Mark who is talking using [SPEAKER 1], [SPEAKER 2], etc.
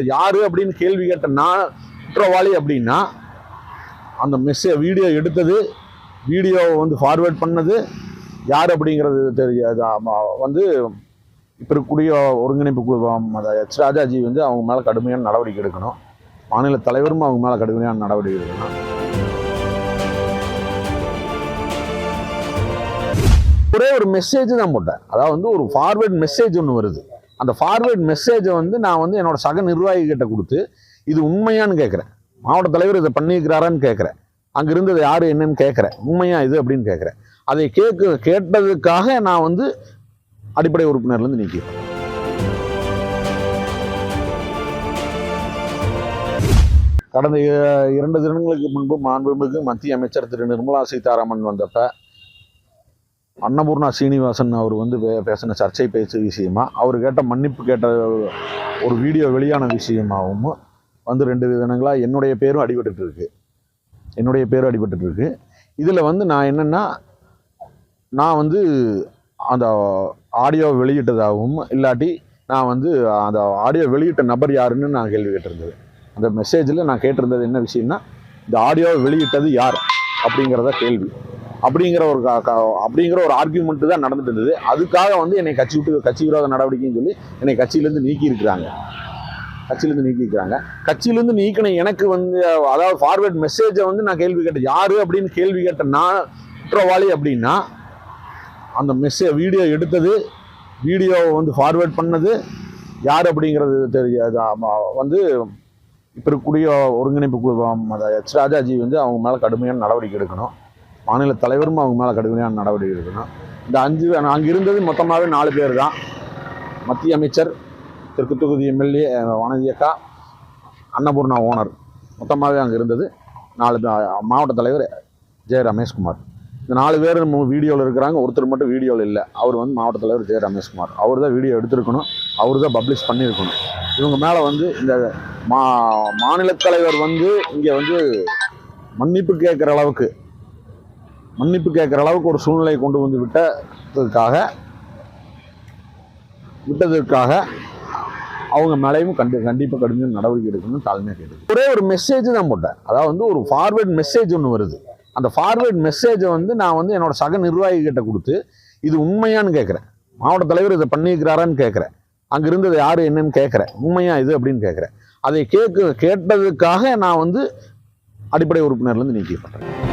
[SPEAKER 1] கேட்ட யாரு அப்படின்னு கேள்வி கேட்ட நான் குற்றவாளி அப்படின்னா அந்த மெஸ்ஸே வீடியோ எடுத்தது வீடியோவை வந்து ஃபார்வேர்ட் பண்ணது யார் அப்படிங்கிறது தெரியாது. வந்து இப்போ இருக்கக்கூடிய ஒருங்கிணைப்பு குழு அதை எச் ராஜாஜி வந்து அவங்க மேலே கடுமையான நடவடிக்கை எடுக்கணும். மாநில தலைவரும் அவங்க மேலே கடுமையான நடவடிக்கை எடுக்கணும். ஒரே ஒரு மெசேஜ் தான் போட்டேன். அதாவது வந்து ஒரு ஃபார்வேர்ட் மெசேஜ் ஒன்று வருது. அந்த ஃபார்வேர்ட் மெசேஜை வந்து நான் வந்து என்னோட சக நிர்வாகிகிட்ட கொடுத்து இது உண்மையான்னு கேட்குறேன். மாவட்ட தலைவர் இதை பண்ணியிருக்கிறாரான்னு கேட்குறேன். அங்கே இருந்தது யார் என்னன்னு கேட்குறேன். உண்மையா இது அப்படின்னு கேட்குறேன். அதை கேட்க கேட்டதுக்காக நான் வந்து அடிப்படை உறுப்பினர்லேருந்து நீக்கிறேன் கடந்த இ- இரண்டு தினங்களுக்கு முன்பு மாண்புமிகு மத்திய அமைச்சர் திரு நிர்மலா சீதாராமன் வந்தப்ப அன்னபூர்ணா சீனிவாசன் அவர் வந்து பே- பேசின சர்ச்சை பேச்சு விஷயமா அவர் கேட்ட மன்னிப்பு கேட்ட ஒரு வீடியோ வெளியான விஷயமாகவும் வந்து ரெண்டு தினங்களாக என்னுடைய பேரும் அடிபட்டுட்டு இருக்கு என்னுடைய பேரும் அடிபட்டுட்டு இருக்கு இதில் வந்து நான் என்னென்னா நான் வந்து அந்த ஆடியோ வெளியிட்டதாகவும் இல்லாட்டி நான் வந்து அந்த ஆடியோ வெளியிட்ட நபர் யாருன்னு நான் கேள்வி கேட்டிருந்தது. அந்த மெசேஜில் நான் கேட்டிருந்தது என்ன விஷயம்னா இந்த ஆடியோவை வெளியிட்டது யார்? அப்படிங்கிறத கேள்வி. அப்படிங்கிற ஒரு கா- அப்படிங்கிற ஒரு ஆர்கியூமெண்ட் தான் நடந்துட்டு இருந்தது. அதுக்காக வந்து என்னை கட்சி விட்டு கட்சி விரோத நடவடிக்கைன்னு சொல்லி என்னை கட்சியிலேருந்து நீக்கி இருக்கிறாங்க கட்சியிலேருந்து நீக்கிக்கிறாங்க கட்சியிலேருந்து நீக்கின எனக்கு வந்து அதாவது ஃபார்வேர்ட் மெசேஜை வந்து நான் கேள்வி கேட்டேன். யாரு அப்படின்னு கேள்வி கேட்ட நான் குற்றவாளி அப்படின்னா அந்த மெஸ்ஸே வீடியோ எடுத்தது வீடியோவை வந்து ஃபார்வேர்ட் பண்ணது யார் அப்படிங்கிறது தெரியாது. வந்து இப்போ இருக்கக்கூடிய ஒருங்கிணைப்பு குழு எச் ராஜாஜி வந்து அவங்க மேலே கடுமையான நடவடிக்கை எடுக்கணும். மாநில தலைவரும் அவங்க மேலே கடுமையான நடவடிக்கை எடுக்கணும் இந்த அஞ்சு அங்கே இருந்தது மொத்தமாகவே நாலு பேர் தான். மத்திய அமைச்சர் தெற்கு தொகுதி எம்எல்ஏ வானதி அக்கா அன்னபூர்ணா ஓனர். மொத்தமாகவே அங்கே இருந்தது நாலு மாவட்ட தலைவர் ஜெய ரமேஷ்குமார். இந்த நாலு பேர் வீடியோவில் இருக்கிறாங்க. ஒருத்தர் மட்டும் வீடியோவில் இல்லை. அவர் வந்து மாவட்ட தலைவர் ஜெய ரமேஷ்குமார். அவர் தான் வீடியோ எடுத்திருக்கணும். அவர் தான் பப்ளிஷ் பண்ணியிருக்கணும். இவங்க மேலே வந்து இந்த மா மாநில தலைவர் வந்து இங்கே வந்து மன்னிப்பு கேட்குற அளவுக்கு மன்னிப்பு கேட்குற அளவுக்கு ஒரு சூழ்நிலை கொண்டு வந்து விட்டதற்காக விட்டதற்காக அவங்க மேலேயும் கண்டி கண்டிப்பாக கடுமையாக நடவடிக்கை எடுக்கணும்னு தாழ்மையாக கேட்டு ஒரே ஒரு மெசேஜ் தான் போட்டேன். அதாவது வந்து ஒரு ஃபார்வேர்ட் மெசேஜ் ஒன்று வருது. அந்த ஃபார்வேர்ட் மெசேஜை வந்து நான் வந்து என்னோட சக நிர்வாகிகிட்ட கொடுத்து இது உண்மையான்னு கேட்குறேன். மாவட்ட தலைவர் இதை பண்ணியிருக்கிறாரான்னு கேட்குறேன். அங்கே இருந்தது யார் என்னன்னு கேட்குறேன். உண்மையா இது அப்படின்னு கேட்குறேன். அதை கேட்க கேட்டதுக்காக நான் வந்து அடிப்படை உறுப்பினர்லேருந்து நீக்கப்பட்டேன்